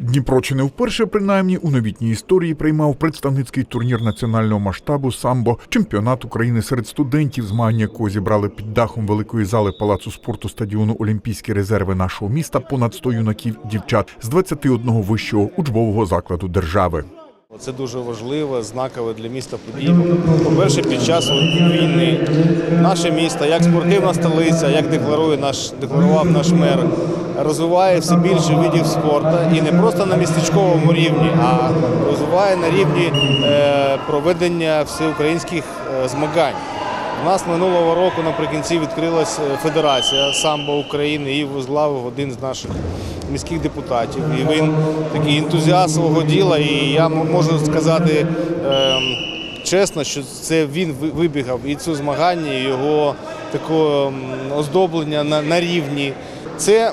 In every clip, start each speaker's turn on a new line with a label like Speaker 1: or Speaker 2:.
Speaker 1: Дніпро чи не вперше, принаймні, у новітній історії приймав представницький турнір національного масштабу самбо, чемпіонат України серед студентів, змагання якого зібрали під дахом великої зали палацу спорту стадіону Олімпійські резерви нашого міста понад 100 юнаків дівчат з 21 вищого учбового закладу держави.
Speaker 2: Це дуже важливо, знакове для міста подія. По-перше, під час війни наше місто, як спортивна столиця, як декларує наш декларував наш мер, розвиває все більше видів спорту і не просто на містечковому рівні, а розвиває на рівні е, проведення всеукраїнських е, змагань. У нас минулого року наприкінці відкрилась е, Федерація самбо України і возглавив один з наших міських депутатів. І він такий ентузіаст свого діла. І я можу сказати ем, чесно, що це він вибігав і це змагання, і його такого оздоблення на, рівні. Це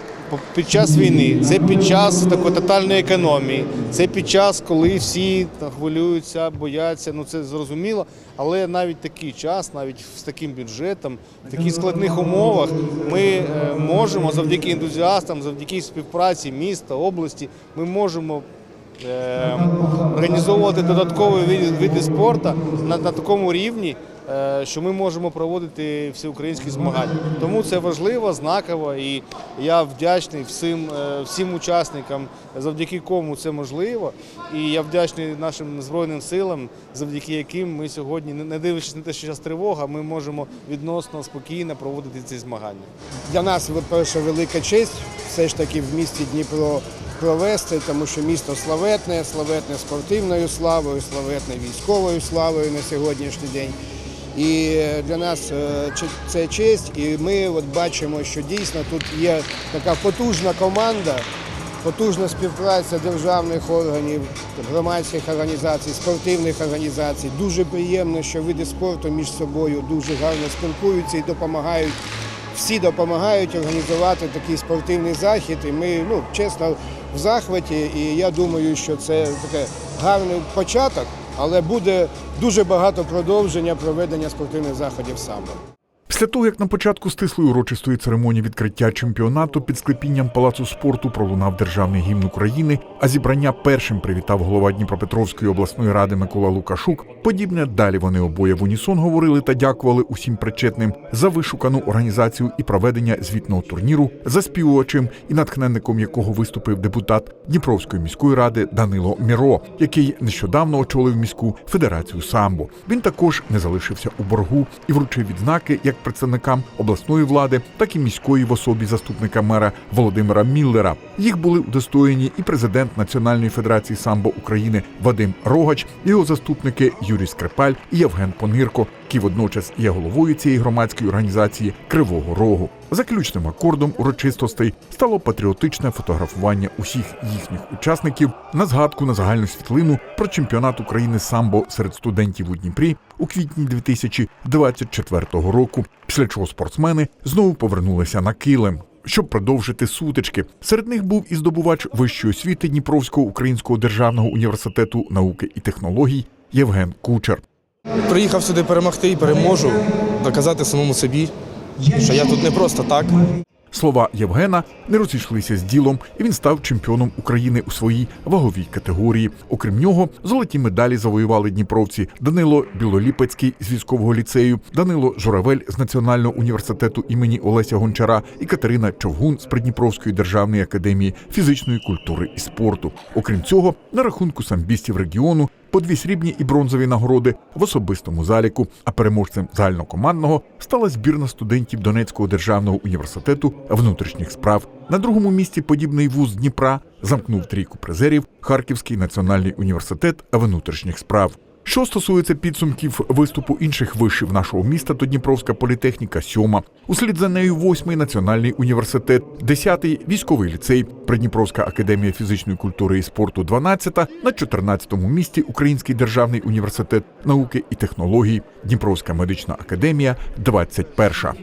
Speaker 2: під час війни, це під час такої тотальної економії, це під час, коли всі хвилюються, бояться. Ну це зрозуміло. Але навіть такий час, навіть з таким бюджетом, в таких складних умовах, ми е, можемо завдяки ентузіастам, завдяки співпраці міста, області, ми можемо. е, Організовувати додаткові види, спорту на, на такому рівні, що ми можемо проводити всеукраїнські змагання. Тому це важливо, знаково, і я вдячний всім, е, всім учасникам, завдяки кому це можливо. І я вдячний нашим збройним силам, завдяки яким ми сьогодні, не не дивлячись на те, що зараз тривога, ми можемо відносно спокійно проводити ці змагання.
Speaker 3: Для нас, перша велика честь все ж таки в місті Дніпро провести, тому що місто славетне, славетне спортивною славою, славетне військовою славою на сьогоднішній день. І для нас е, це честь, і ми от бачимо, що дійсно тут є така потужна команда, потужна співпраця державних органів, громадських організацій, спортивних організацій. Дуже приємно, що види спорту між собою дуже гарно спілкуються і допомагають всі допомагають організувати такий спортивний захід. І ми, ну, чесно, в захваті. І я думаю, що це таке гарний початок, але буде дуже багато продовження проведення спортивних заходів самбо.
Speaker 1: Після того, як на початку стислої урочистої церемонії відкриття чемпіонату під склепінням палацу спорту пролунав державний гімн України, а зібрання першим привітав голова Дніпропетровської обласної ради Микола Лукашук. Подібне далі вони обоє в унісон говорили та дякували усім причетним за вишукану організацію і проведення звітного турніру, заспівувачем і натхненником якого виступив депутат Дніпровської міської ради Данило Міро, який нещодавно очолив міську федерацію самбо. Він також не залишився у боргу і вручив відзнаки як представникам обласної влади, так і міської в особі заступника мера Володимира Міллера. Їх були удостоєні і президент Національної федерації самбо України Вадим Рогач, його заступники Юрій Скрипаль і Євген Понирко, які водночас є головою цієї громадської організації Кривого Рогу. Заключним акордом урочистостей стало патріотичне фотографування усіх їхніх учасників на згадку на загальну світлину про чемпіонат України самбо серед студентів у Дніпрі у квітні 2024 року. Після чого спортсмени знову повернулися на килим. Щоб продовжити сутички, серед них був і здобувач вищої освіти Дніпровського українського державного університету науки і технологій Євген Кучер.
Speaker 4: Приїхав сюди перемогти і переможу, доказати самому собі, що я тут не просто так.
Speaker 1: Слова Євгена не розійшлися з ділом, і він став чемпіоном України у своїй ваговій категорії. Окрім нього, золоті медалі завоювали дніпровці Данило Білоліпецький з військового ліцею, Данило Журавель з Національного університету імені Олеся Гончара і Катерина Човгун з Придніпровської державної академії фізичної культури і спорту. Окрім цього, на рахунку самбістів регіону по дві срібні і бронзові нагороди в особистому заліку. А переможцем загальнокомандного стала збірна студентів Донецького державного університету внутрішніх справ. На другому місці подібний вуз Дніпра замкнув трійку призерів Харківський національний університет внутрішніх справ. Що стосується підсумків виступу інших вишів нашого міста, то Дніпровська політехніка сьома. Услід за нею восьмий національний університет, десятий військовий ліцей, Придніпровська академія фізичної культури і спорту, 12-та, на 14-му місці Український державний університет науки і технологій, Дніпровська медична академія, 21-ша.